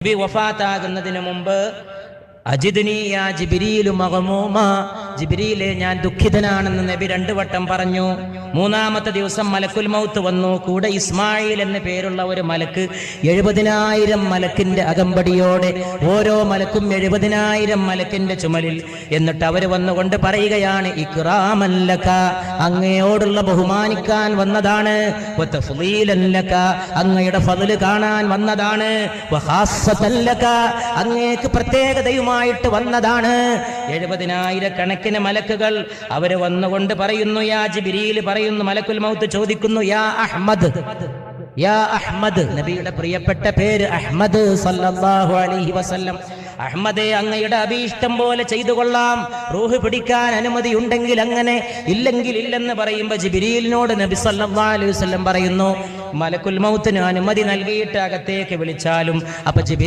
നബി വഫാത്താകുന്നതിന് മുമ്പ് അജിദ്നി ജിബിരിയിലും മഗമൂമ ജിബിരിയിലെ ഞാൻ ദുഃഖിതനാണെന്ന് നബി രണ്ടു വട്ടം പറഞ്ഞു. മൂന്നാമത്തെ ദിവസം മലക്കുൽ മൗത്ത് വന്നു. കൂടെ ഇസ്മായിൽ എന്ന പേരുള്ള ഒരു മലക്ക് എഴുപതിനായിരം മലക്കിന്റെ അകമ്പടിയോടെ ഓരോ മലക്കും എഴുപതിനായിരം മലക്കിന്റെ ചുമലിൽ. എന്നിട്ട് അവർ വന്നുകൊണ്ട് പറയുകയാണ് ഇക്റാമല്ലക്ക അങ്ങയോടുള്ള ബഹുമാനിക്കാൻ വന്നതാണ്. അങ്ങയുടെ ഫതിൽ കാണാൻ വന്നതാണ്. അങ്ങേക്ക് പ്രത്യേകതയുമായിട്ട് വന്നതാണ്. എഴുപതിനായിരക്കണക്കിന് മലക്കുകൾ അവർ വന്നുകൊണ്ട് പറയുന്നു യാ ജിബിരിയിൽ പറയുന്നു മലക്കുൽ മൗത്ത് ചോദിക്കുന്നു യാ അഹ്മദ് യാ അഹ്മദ്. നബിയുടെ പ്രിയപ്പെട്ട പേര് അഹ്മദ് സല്ലല്ലാഹു അലൈഹി വസല്ലം. അഹമ്മദെ അങ്ങയുടെ അഭീഷ്ടം പോലെ ചെയ്തു കൊള്ളാം. റൂഹ് പിടിക്കാൻ അനുമതി ഉണ്ടെങ്കിൽ അങ്ങനെ ഇല്ലെങ്കിൽ ഇല്ലെന്ന് പറയുമ്പോൾ ജിബിരിയിലിനോട് നബി സല്ലല്ലാഹു അലൈഹി വസല്ലം പറയുന്നു മലക്കുൽ മൗത്തിന് അനുമതി നൽകിയിട്ട് അകത്തേക്ക് വിളിച്ചാലും. അപ്പൊ ജിബിരി